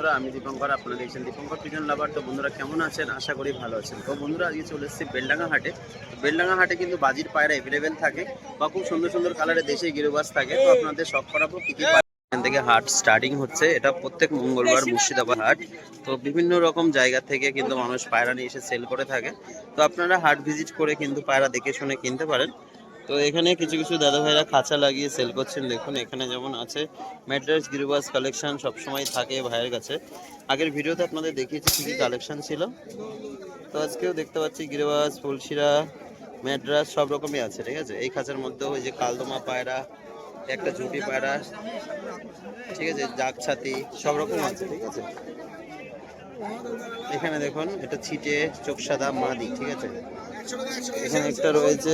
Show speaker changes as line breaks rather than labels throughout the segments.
বন্ধুরা আমি দীপঙ্কর আপনারা দেখছেন দীপঙ্কর পিজন লাভার তো বন্ধুরা কেমন আছেন? আশা করি ভালো আছেন। তো বন্ধুরা আজকে চলে এসেছি বেলডাঙ্গা হাটে। বেলডাঙ্গা হাটে কিন্তু বাজির পায়রা অ্যাভেলেবেল থাকে বা খুব সুন্দর সুন্দর কালারে দেশে গিরোবাস থাকে। তো আপনাদের শখ করাবো কি কি এখান থেকে হাট স্টার্টিং হচ্ছে। এটা প্রত্যেক মঙ্গলবার মুর্শিদাবাদ হাট। তো বিভিন্ন রকম জায়গা থেকে কিন্তু মানুষ পায়রা নিয়ে এসে সেল করে থাকে। তো আপনারা হাট ভিজিট করে কিন্তু পায়রা দেখে শুনে কিনতে পারেন। তো এখানে কিছু কিছু দাদা ভাইরা খাঁচা লাগিয়ে সেল করছেন। দেখুন, এখানে যেমন আছে ম্যাড্রাস গিরিবাস কালেকশন সবসময় থাকে ভাইয়ের কাছে। আগের ভিডিওতে আপনাদের দেখিয়েছি কী কী কালেকশন ছিল। তো আজকেও দেখতে পাচ্ছি গিরিবাস ফুলশিরা ম্যাড্রাস সব রকমই আছে, ঠিক আছে? এই খাঁচার মধ্যে ওই যে কালদমা পায়রা, একটা ঝুটি পায়রা, ঠিক আছে? জাগ ছাতি, সব রকম আছে, ঠিক আছে? এখানে দেখুন, এটা ছিটে চোখ সাদা মাদি, ঠিক আছে? এখানে একটা রয়েছে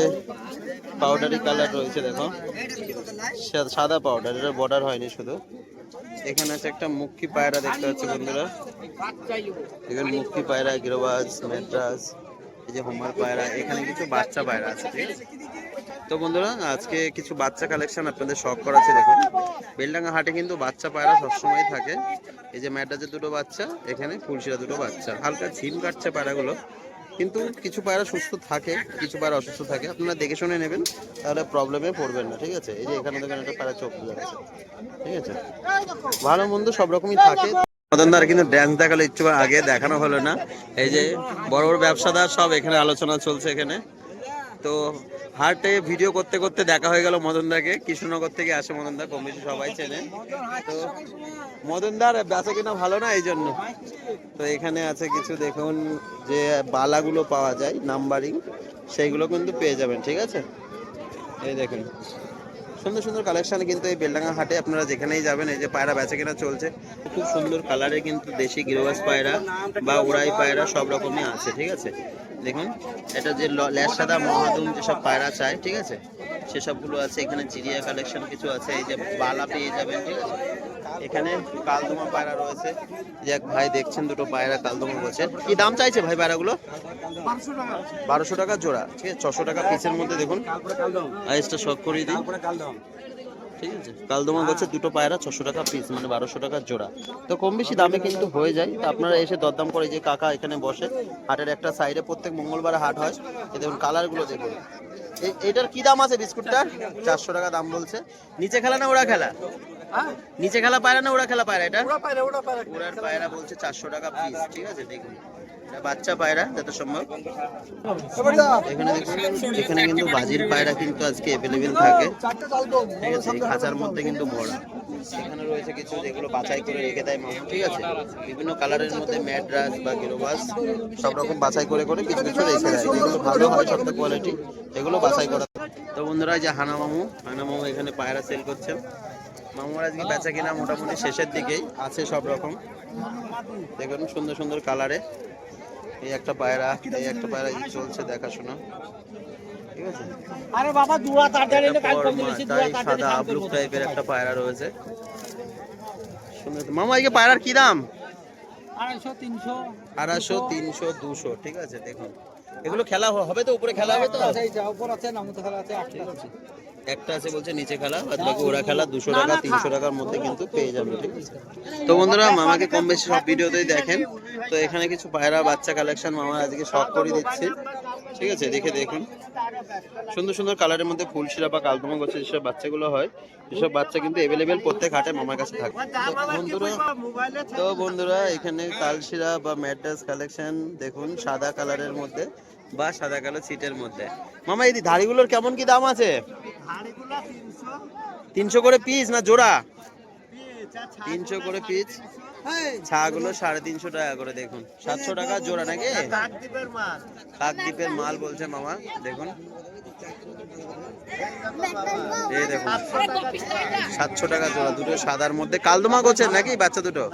পাউডারি কালার রয়েছে, দেখো। সাদা পাউডার এটা বর্ডার হয়নি শুধু। এখানে আছে একটা মুক্তি পায়রা দেখতে পাচ্ছি বন্ধুরা। এখানে মুক্তি পায়রা, গিরোবাজ মেড্রাস এই যে হোমার পায়রা, এখানে কিছু বাচ্চা পায়রা আছে, ঠিক আছে? তো বন্ধুরা, আজকে কিছু বাচ্চা কালেকশন আপনাদের শখ করা আছে, দেখুন। বেলডাঙ্গা হাটে কিন্তু বাচ্চা পায়রা সবসময় থাকে। এই যে ম্যাড্রাসের দুটো বাচ্চা, এখানে ফুলশিরা দুটো বাচ্চা। হালকা ঝিম কাটছে পায়রাগুলো। কিন্তু কিছু পায়রা সুস্থ থাকে, কিছু পায়রা অসুস্থ থাকে। আপনারা দেখে শুনে নেবেন, তাহলে প্রবলেমে পড়বেন না, ঠিক আছে? এই যে এখানে দেখেন একটা পায়রা চোখ যাচ্ছে, ঠিক আছে? ভালো মন্দ সব রকমই থাকে। মদনদার কিন্তু ড্যান্স দেখাল ইচ্ছু আগে দেখানো হলো না। এই যে বড় বড় ব্যবসাদার সব এখানে আলোচনা চলছে এখানে। তো হাটে ভিডিও করতে করতে দেখা হয়ে গেল মদনদাকে। কৃষ্ণনগর থেকে আসে মদনদা, কম বেশি সবাই চেনে তো মদনদার বেচা কিনা ভালো না এই জন্য তো এখানে আছে কিছু দেখুন যে বালাগুলো পাওয়া যায়, নাম্বারিং, সেইগুলো কিন্তু পেয়ে যাবেন, ঠিক আছে? এই দেখুন। সুন্দর সুন্দর কালেকশন কিন্তু এই বেলডাঙ্গা হাটে আপনারা যেখানেই যাবেন, এই যে পায়রা বেচা কেনা চলছে। খুব সুন্দর কালারে কিন্তু দেশি গিরোবাস পায়রা বা উড়াই পায়রা সব রকমই আছে, ঠিক আছে? দেখুন, এটা যে ল- ল্যাস সাদা মহাদুম যেসব পায়রা চায়, ঠিক আছে? সেসবগুলো আছে, এখানে চিড়িয়া কালেকশন কিছু আছে, এই যে বালা পেয়ে যাবেন, ঠিক আছে? এখানে কালদমা পায়রা রয়েছে। যে এক ভাই, দেখছেন দুটো পায়রা কালদমা বলছে কি দাম চাইছে ভাই পায়রাগুলো? বারোশো টাকা জোড়া, ঠিক আছে? ছশো টাকা পিসের মধ্যে দেখুন। আইসটা শখ করিয়ে দিই ঠিক আছে? কালদমা দুটো পায়রা ছশো টাকা পিস মানে বারোশো টাকা জোড়া। তো কম বেশি দামে কিন্তু হয়ে যায়। তো আপনারা এসে দরদাম করে যে কাকা এখানে বসে হাটের একটা সাইডে প্রত্যেক মঙ্গলবার হাট হয়। এই দেখুন কালারগুলো দেখুন। এ- এটার কি দাম আছে বিস্কুটটার? চারশো টাকা দাম বলছে। নিচে খেলা না ওরা খেলা? নিচে খেলা পায়রা না ওরা খেলা পায়রা এটা? ওরার পায়রা বলছে চারশো টাকা পিস ঠিক আছে? দেখুন। বাচ্চা পায়রা, যত সম্ভব। এখানে এখানে কিন্তু বাজির পায়রা কিন্তু আজকে অ্যাভেলেবেল থাকে। ঠিক আছে খাঁচার মধ্যে কিন্তু ভরা। এখানে রয়েছে কিছু যেগুলো বাছাই করে রেখে দেয় মামা, ঠিক আছে? বিভিন্ন কালারের মধ্যে ম্যাড্রাস বা গিরোবাস, সব রকম বাছাই করে করে কিছু কিছু রেখে দেয়। যেগুলো ভালো হয় সবটা কোয়ালিটি এগুলো বাছাই করা। তো বন্ধুরা যে হানা মামু হানা মামু এখানে পায়রা সেল করছেন মামুর আজকে বেচা কিনা মোটামুটি শেষের দিকেই আছে সব রকম। দেখুন, সুন্দর সুন্দর কালারে। এই একটা পায়রা এই একটা পায়রা এই চলছে দেখাশোনা। ঠিক আছে?
আরে বাবা দুয়া তাড়াতাড়ি এলে কাল
তারপর
কম দিয়েছি দুয়া তার
সাদা আবলুক টাইপের একটা পায়রা রয়েছে। শুনে তো। মামা আজকে পায়রার কি দাম?
আড়াইশো তিনশো।
আড়াইশো তিনশো দুশো ঠিক আছে দেখুন। এগুলো খেলা হবে তো? উপরে খেলা হবে তো?
আছে, এইটা উপর আছে নামতে খেলা আছে আটটা আছে।
একটা আছে বলছে নিচে খেলা বাদ বাকি ওরা খেলা দুশো টাকা তিনশো টাকার মধ্যে কিন্তু পেয়ে যাবে ঠিক আছে? তো বন্ধুরা মামাকে কম বেশি সব ভিডিওতেই দেখেন। তো এখানে কিছু পায়রা বাচ্চা কালেকশন মামা আজকে শখ করে দিচ্ছে। ঠিক আছে দেখে দেখুন। সুন্দর সুন্দর কালারের মধ্যে ফুল ফুলশিরা বা কালদমা গছের যেসব বাচ্চাগুলো হয় সেসব বাচ্চা কিন্তু এভেলেবেল প্রত্যেক হাটে মামার কাছে থাকে। তো বন্ধুরা তো বন্ধুরা এখানে কালশিরা বা ম্যাড্রাস কালেকশন দেখুন সাদা কালারের মধ্যে বা সাদা কালো সিটের মধ্যে। মামা এই ধাড়িগুলোর কেমন কি দাম আছে? তিনশো। করে পিস না জোড়া? তিনশো করে পিস ছাগুলো সাড়ে তিনশো টাকা করে, দেখুন। সাতশো টাকা জোড়া নাকি? কাকদ্বীপের মাল বলছে মামা, দেখুন। দেখুন। সাতশো টাকা জোড়া, দুটো সাদার মধ্যে। কালদমা গোছের নাকি বাচ্চা দুটো?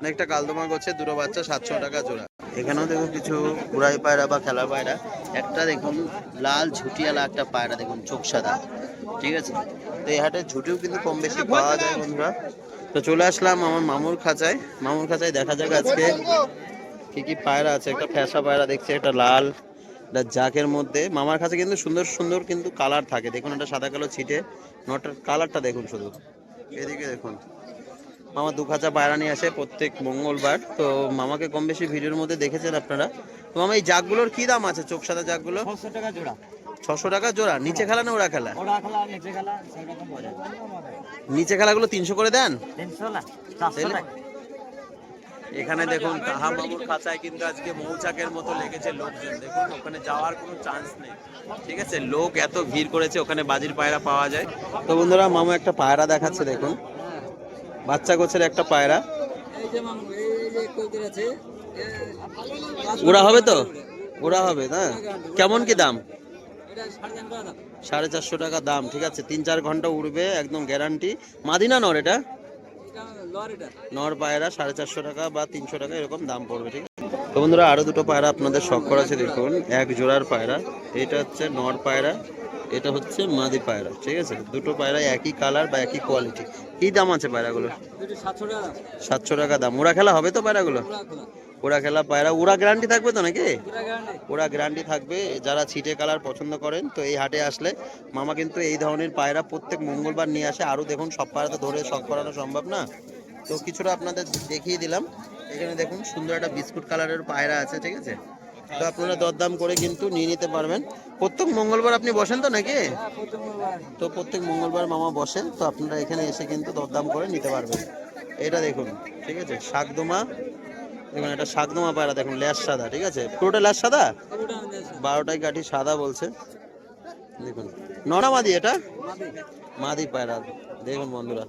না, একটা কালদমা গোছের, দুটো বাচ্চা, সাতশো টাকা জোড়া। এখানেও দেখুন কিছু উড়াই পায়রা বা খেলার পায়রা। একটা দেখুন, লাল ঝুটিয়ালা একটা পায়রা, দেখুন, চোখ সাদা। ঠিক আছে? তো এই হাটে ঝুটিও কিন্তু কম বেশি পাওয়া যায় বন্ধুরা। তো চলে আসলাম আমার মামুর খাঁচায়। মামুর খাঁচায় দেখা যাক আজকে কি কি পায়রা আছে। একটা ফ্যাসা পায়রা দেখছি, একটা লাল, একটা জাকের মধ্যে। মামার কাছে কিন্তু সুন্দর সুন্দর কিন্তু কালার থাকে। দেখুন, একটা সাদা কালো ছিটে। নটার কালারটা দেখুন শুধু। এদিকে দেখুন। মামা দু খাঁচা পায়রা নিয়ে আসে প্রত্যেক মঙ্গলবার। তো মামাকে কম বেশি ভিডিওর মধ্যে দেখেছেন আপনারা। তো মামা, এই জাগগুলোর কি দাম আছে? চোখ সাদা জাগগুলো
ছশো টাকা জোড়া।
ছশো টাকা জোড়া নিচে খেলা না ওরা খেলা?
নিচে
খেলাগুলো তিনশো করে দেন? এখানে দেখুন কাহা মামুর খাঁচায় কিন্তু আজকে মৌচাকের মতো লেগেছে লোকজন। দেখুন ওখানে যাওয়ার কোনো চান্স নেই। ঠিক আছে? লোক এত ভিড় করেছে ওখানে বাজির পায়রা পাওয়া যায়। তো বন্ধুরা মামু একটা পায়রা দেখাচ্ছে দেখুন। বাচ্চা গোছের একটা পায়রা। ওরা হবে তো? ওরা হবে না? কেমন কি দাম?
সাড়ে
চারশো টাকা দাম ঠিক আছে। তিন চার ঘণ্টা উড়বে একদম গ্যারান্টি মাদিনা নর এটা? নর পায়রা সাড়ে চারশো টাকা বা তিনশো টাকা এরকম দাম পড়বে ঠিক আছে? তো বন্ধুরা আরও দুটো পায়রা আপনাদের শখ করা আছে দেখুন। এক জোড়ার পায়রা এটা হচ্ছে নর পায়রা এটা হচ্ছে মাদি পায়রা ঠিক আছে? দুটো পায়রা একই কালার বা একই কোয়ালিটি কি দাম আছে পায়রাগুলো
সাতশো টাকা দাম।
সাতশো টাকা দাম। ওরা খেলা হবে তো পায়রাগুলো? ওরা খেলা পায়রা ওরা গ্যারান্টি থাকবে তো নাকি? ওরা গ্যারান্টি থাকবে। যারা ছিটে কালার পছন্দ করেন তো এই হাটে আসলে মামা কিন্তু এই ধরনের পায়রা প্রত্যেক মঙ্গলবার নিয়ে আসে। আরও দেখুন সব পায়রা তো ধরে শখ করানো সম্ভব না। তো কিছুটা আপনাদের দেখিয়ে দিলাম। এখানে দেখুন সুন্দর একটা বিস্কুট কালারের পায়রা আছে ঠিক আছে? তো আপনারা দরদাম করে কিন্তু নিয়ে নিতে পারবেন। প্রত্যেক মঙ্গলবার আপনি বসেন তো নাকি?
হ্যাঁ।
তো প্রত্যেক মঙ্গলবার মামা বসেন তো আপনারা এখানে এসে কিন্তু দরদাম করে নিতে পারবেন। এটা দেখুন ঠিক আছে? শাকদোমা দেখুন এটা শাকদোমা পায়রা, দেখুন ল্যাস সাদা, ঠিক আছে? পুরোটা ল্যাস সাদা? বারোটাই কাঠি সাদা বলছে। দেখুন নটা মাদি এটা?
মাদি।
পায়রা, দেখুন বন্ধুরা।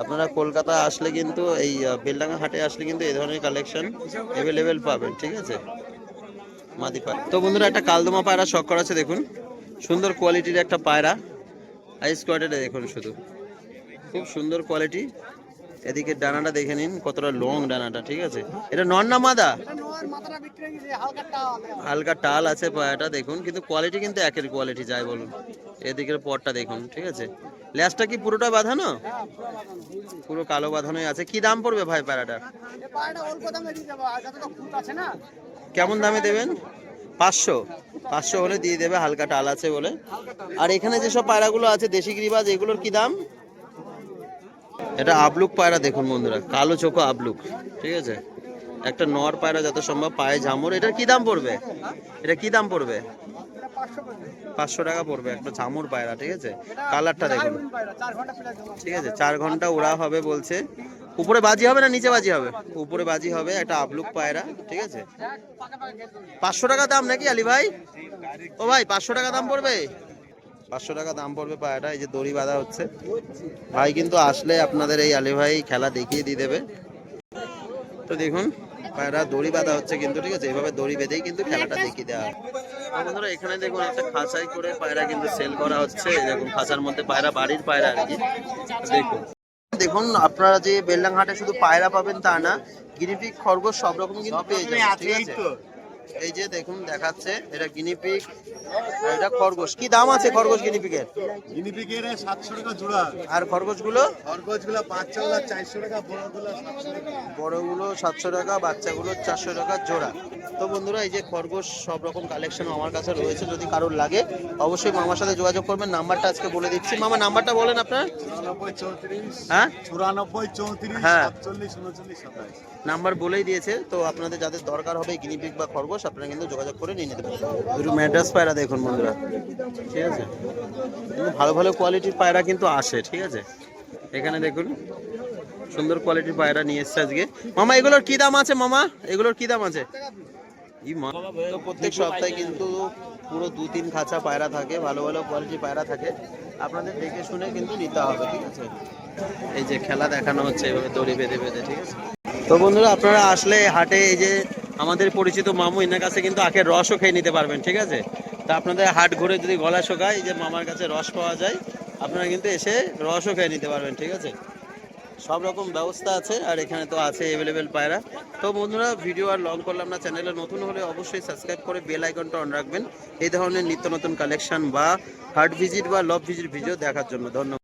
আপনারা কলকাতা আসলে কিন্তু এই বেলডাঙ্গা হাটে আসলে কিন্তু এই ধরনের কালেকশন অ্যাভেলেবেল পাবেন, ঠিক আছে? মাদি পায়রা। তো বন্ধুরা, একটা কালদমা পায়রা শখ করা আছে, দেখুন। সুন্দর কোয়ালিটির একটা পায়রা। আইস স্কোয়াডেড দেখুন শুধু। খুব সুন্দর কোয়ালিটি এদিকে ডানাটা দেখে নিন, কতটা লং ডানাটা, ঠিক আছে? এটা নর না মাদা? হালকা টাল আছে পায়াটা, দেখুন, কিন্তু কোয়ালিটি কিন্তু একের কোয়ালিটি যাই বলুন। এদিকের পরটা দেখুন, ঠিক আছে? ল্যাসটা কি পুরোটা বাঁধানো? পুরো কালো বাঁধানোই আছে। কি দাম পড়বে ভাই পায়রাটা কেমন দামে দেবেন? পাঁচশো। পাঁচশো হলে দিয়ে দেবে, হালকা টাল আছে বলে। আর এখানে যেসব পায়রাগুলো আছে, দেশি গিরিবাজ, এগুলোর কি দাম? এটা আবলুক পায়রা দেখুন বন্ধুরা কালো চোখো আবলুক ঠিক আছে? একটা নর পায়রা যত সম্ভব পায়ে ঝামর এটার কি দাম পড়বে? এটা কি দাম পড়বে? পাঁচশো টাকা পড়বে একটা ঝামুর পায়রা ঠিক আছে? কালারটা দেখুন। ঠিক আছে চার ঘণ্টা ওড়া হবে বলছে। উপরে বাজি হবে না নিচে বাজি হবে? উপরে বাজি হবে একটা আবলুক পায়রা ঠিক আছে? পাঁচশো টাকা দাম নাকি আলী ভাই? ও ভাই পাঁচশো টাকা দাম পড়বে? পাঁচশো টাকা দাম পড়বে পায়রাটা এই যে দড়ি বাঁধা হচ্ছে। ভাই কিন্তু আসলে আপনাদের এই আলী ভাই খেলা দেখিয়ে দিয়ে দেবে। তো দেখুন পায়রা দড়ি বাঁধা হচ্ছে কিন্তু, ঠিক আছে? এইভাবে দড়ি বেঁধেই কিন্তু খেলাটা দেখিয়ে দেওয়া বন্ধুরা, এখানে দেখুন, একটা খাঁচাই করে পায়রা কিন্তু সেল করা হচ্ছে। দেখুন, খাঁচার মধ্যে পায়রা, বাড়ির পায়রা আর কি। দেখুন। দেখুন, আপনারা যে বেলডাং হাটে শুধু পায়রা পাবেন তা না গিনিপিক খরগোশ সব রকম কিন্তু পেয়ে যাবেন, ঠিক আছে? এই যে দেখুন দেখাচ্ছে এটা গিনিপিক আর এটা খরগোশ। কি দাম আছে খরগোশ গিনিপিকের
গিনিপিগের সাতশো টাকা জোড়া।
আর খরগোশগুলো?
খরগোশগুলো বাচ্চাগুলো চারশো টাকা বড়গুলো
বড়গুলো সাতশো টাকা বাচ্চাগুলো চারশো টাকা জোড়া। তো বন্ধুরা এই যে খরগোশ সব রকম কালেকশন আমার কাছে রয়েছে যদি কারোর লাগে অবশ্যই মামার সাথে যোগাযোগ করবেন। নাম্বারটা আজকে বলে দিচ্ছি। মামা নাম্বারটা বলেন আপনার। হ্যাঁ?
চুরানব্বই চৌত্রিশ
হ্যাঁ। নাম্বার বলেই দিয়েছে। তো আপনাদের যাদের দরকার হবে গিনিপিক বা খরগোশ আপনারা কিন্তু যোগাযোগ করে নিয়ে নিতে পারেন। দুটো ম্যাড্রাস পায়রা দেখুন বন্ধুরা। ঠিক আছে? কিন্তু ভালো ভালো কোয়ালিটির পায়রা কিন্তু আসে, ঠিক আছে? এখানে দেখুন, সুন্দর কোয়ালিটির পায়রা নিয়ে এসছে আজকে। মামা, এগুলোর কি দাম আছে মামা? এগুলোর কি দাম আছে? প্রত্যেক সপ্তাহে কিন্তু পুরো দু তিন খাঁচা পায়রা থাকে, ভালো ভালো কোয়ালিটির পায়রা থাকে। আপনাদের দেখে শুনে কিন্তু নিতে হবে, ঠিক আছে? এই যে খেলা দেখানো হচ্ছে, এভাবে দড়ি বেঁধে বেঁধে, ঠিক আছে? তো বন্ধুরা, আপনারা আসলে হাটে এই যে আমাদের পরিচিত মামু এনার কাছে কিন্তু আখের রসও খেয়ে নিতে পারবেন, ঠিক আছে? তা আপনাদের হাট ঘুরে যদি গলা শোকায় যে মামার কাছে রস পাওয়া যায়, আপনারা কিন্তু এসে রসও খেয়ে নিতে পারবেন, ঠিক আছে? সব রকম ব্যবস্থা আছে আর এখানে তো আছে অ্যাভেলেবেল পায়রা। তো বন্ধুরা ভিডিও আর লং করলাম না চ্যানেলে নতুন হলে অবশ্যই সাবস্ক্রাইব করে বেল আইকনটা অন রাখবেন। এই ধরনের নিত্য নতুন কালেকশন বা হার্ট ভিজিট বা লভ ভিজিট ভিডিও দেখার জন্য। ধন্যবাদ।